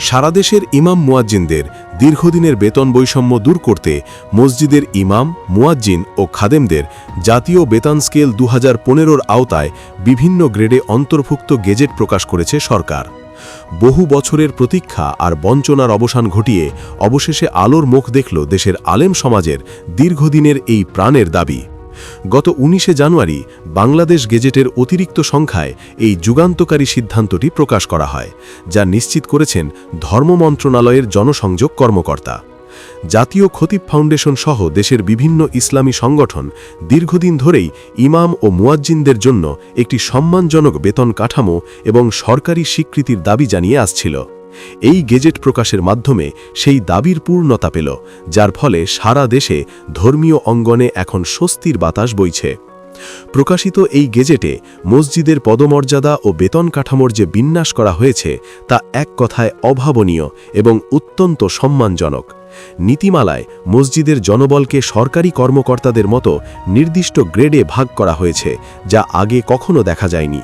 সারা দেশের ইমাম মুয়াজ্জিনদের দীর্ঘদিনের বেতন বৈষম্য দূর করতে মসজিদের ইমাম, মুয়াজ্জিন ও খাদেমদের জাতীয় বেতন স্কেল দু হাজার আওতায় বিভিন্ন গ্রেডে অন্তর্ভুক্ত গেজেট প্রকাশ করেছে সরকার। বহু বছরের প্রতীক্ষা আর বঞ্চনার অবসান ঘটিয়ে অবশেষে আলোর মুখ দেখল দেশের আলেম সমাজের দীর্ঘদিনের এই প্রাণের দাবি। গত উনিশে জানুয়ারি বাংলাদেশ গেজেটের অতিরিক্ত সংখ্যায় এই যুগান্তকারী সিদ্ধান্তটি প্রকাশ করা হয়, যা নিশ্চিত করেছেন ধর্ম মন্ত্রণালয়ের জনসংযোগ কর্মকর্তা। জাতীয় খতিব ফাউন্ডেশন সহ দেশের বিভিন্ন ইসলামী সংগঠন দীর্ঘদিন ধরেই ইমাম ও মুয়াজ্জিনদের জন্য একটি সম্মানজনক বেতন কাঠামো এবং সরকারি স্বীকৃতির দাবি জানিয়ে আসছিল। এই গেজেট প্রকাশের মাধ্যমে সেই দাবির পূর্ণতা পেল, যার ফলে সারা দেশে ধর্মীয় অঙ্গনে এখন স্বস্তির বাতাস বইছে। প্রকাশিত এই গেজেটে মসজিদের পদমর্যাদা ও বেতন কাঠামোর যে বিন্যাস করা হয়েছে, তা এক কথায় অভাবনীয় এবং অত্যন্ত সম্মানজনক। নীতিমালায় মসজিদের জনবলকে সরকারি কর্মকর্তাদের মতো নির্দিষ্ট গ্রেডে ভাগ করা হয়েছে, যা আগে কখনো দেখা যায়নি।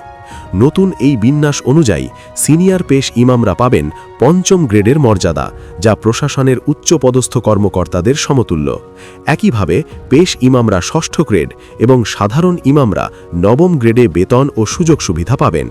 নতুন এই বিন্যাস অনুযায়ী সিনিয়র পেশ ইমামরা পাবেন পঞ্চম গ্রেডের মর্যাদা, যা প্রশাসনের উচ্চপদস্থ কর্মকর্তাদের সমতুল্য। একইভাবে পেশ ইমামরা ষষ্ঠ গ্রেড এবং সাধারণ ইমামরা নবম গ্রেডে বেতন ও সুযোগ সুবিধা পাবেন।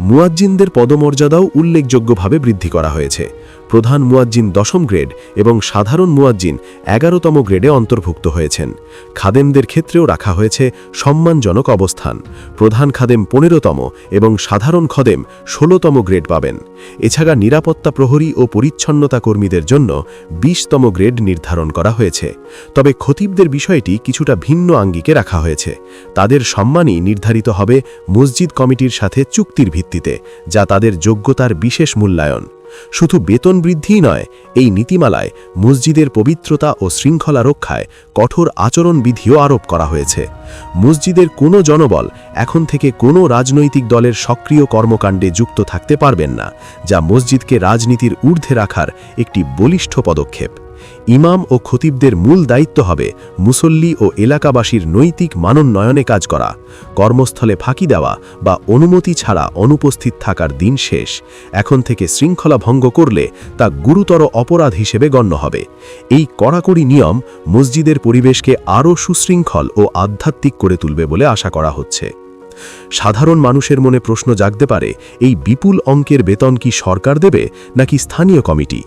মুয়াজ্জিনদের পদমর্যাদাও উল্লেখযোগ্যভাবে বৃদ্ধি করা হয়েছে। প্রধান মুয়াজ্জিন দশম গ্রেড এবং সাধারণ মুয়াজ্জিন এগারোতম গ্রেডে অন্তর্ভুক্ত হয়েছেন। খাদেমদের ক্ষেত্রেও রাখা হয়েছে সম্মানজনক অবস্থান। প্রধান খাদেম পনেরোতম এবং সাধারণ খদেম ষোলোতম গ্রেড পাবেন। এছাড়া নিরাপত্তা প্রহরী ও পরিচ্ছন্নতা কর্মীদের জন্য বিশতম গ্রেড নির্ধারণ করা হয়েছে। তবে খতিবদের বিষয়টি কিছুটা ভিন্ন আঙ্গিকে রাখা হয়েছে। তাদের সম্মানই নির্ধারিত হবে মসজিদ কমিটির সাথে চুক্তির ভিত্তিতে, যা তাদের যোগ্যতার বিশেষ মূল্যায়ন। শুধু বেতন বৃদ্ধিই নয়, এই নীতিমালায় মসজিদের পবিত্রতা ও শৃঙ্খলা রক্ষায় কঠোর আচরণবিধিও আরোপ করা হয়েছে। মসজিদের কোনো জনবল এখন থেকে কোনো রাজনৈতিক দলের সক্রিয় কর্মকাণ্ডে যুক্ত থাকতে পারবেন না, যা মসজিদকে রাজনীতির ঊর্ধ্বে রাখার একটি বলিষ্ঠ পদক্ষেপ। ইমাম ও খতিবদের মূল দায়িত্ব হবে মুসল্লি ও এলাকাবাসীর নৈতিক মানোন্নয়নে কাজ করা, কর্মস্থলে ফাঁকি দেওয়া বা অনুমতি ছাড়া অনুপস্থিত থাকার দিন শেষ। এখন থেকে শৃঙ্খলা ভঙ্গ করলে তা গুরুতর অপরাধ হিসেবে গণ্য হবে। এই কড়াকড়ি নিয়ম মসজিদের পরিবেশকে আরও সুশৃঙ্খল ও আধ্যাত্মিক করে তুলবে বলে আশা করা হচ্ছে। সাধারণ মানুষের মনে প্রশ্ন জাগতে পারে, এই বিপুল অঙ্কের বেতন কি সরকার দেবে নাকি স্থানীয় কমিটি?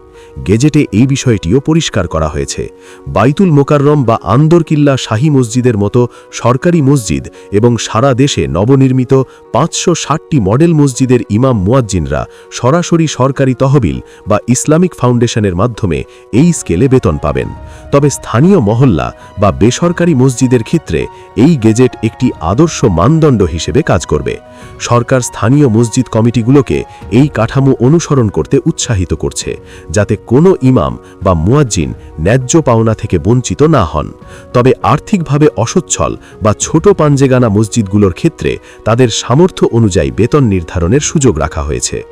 গেজেটে এই বিষয়টিও পরিষ্কার করা হয়েছে। বাইতুল মোকাররম বা আন্দরকিল্লা শাহী মসজিদের মতো সরকারি মসজিদ এবং সারা দেশে নবনির্মিত পাঁচশো ষাটটি মডেল মসজিদের ইমাম মুয়াজ্জিনরা সরাসরি সরকারি তহবিল বা ইসলামিক ফাউন্ডেশনের মাধ্যমে এই স্কেলে বেতন পাবেন। তবে স্থানীয় মহল্লা বা বেসরকারি মসজিদের ক্ষেত্রে এই গেজেট একটি আদর্শ মানদণ্ড হিসেবে কাজ করবে। সরকার স্থানীয় মসজিদ কমিটিগুলোকে এই কাঠামো অনুসরণ করতে উৎসাহিত করছে, যাতে কোনো ইমাম বা মুয়াজ্জিন ন্যায্য পাওনা থেকে বঞ্চিত না হন। তবে আর্থিকভাবে অসচ্ছল বা ছোট পাঞ্জেগানা মসজিদগুলোর ক্ষেত্রে তাদের সামর্থ্য অনুযায়ী বেতন নির্ধারণের সুযোগ রাখা হয়েছে।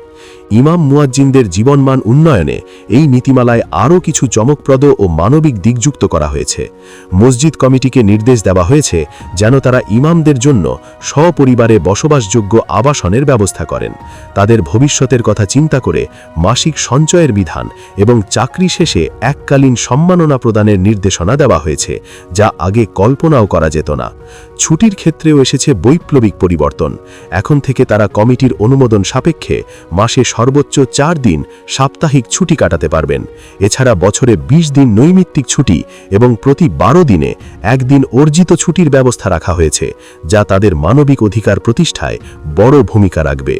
ইমাম মুয়াজ্জিনদের জীবনমান উন্নয়নে এই নীতিমালায় আরও কিছু চমকপ্রদ ও মানবিক দিকযুক্ত করা হয়েছে। মসজিদ কমিটিকে নির্দেশ দেওয়া হয়েছে যেন তারা ইমামদের জন্য সপরিবারে বসবাসযোগ্য আবাসনের ব্যবস্থা করেন। তাদের ভবিষ্যতের কথা চিন্তা করে মাসিক সঞ্চয়ের বিধান এবং চাকরি শেষে এককালীন সম্মাননা প্রদানের নির্দেশনা দেওয়া হয়েছে, যা আগে কল্পনাও করা যেত না। ছুটির ক্ষেত্রেও এসেছে বৈপ্লবিক পরিবর্তন। এখন থেকে তারা কমিটির অনুমোদন সাপেক্ষে মাসে সর্বোচ্চ চার দিন সাপ্তাহিক ছুটি কাটাতে পারবেন। এছাড়া বছরে ২০ দিন নৈমিত্তিক ছুটি এবং প্রতি বারো দিনে একদিন অর্জিত ছুটির ব্যবস্থা রাখা হয়েছে, যা তাদের মানবিক অধিকার প্রতিষ্ঠায় বড় ভূমিকা রাখবে।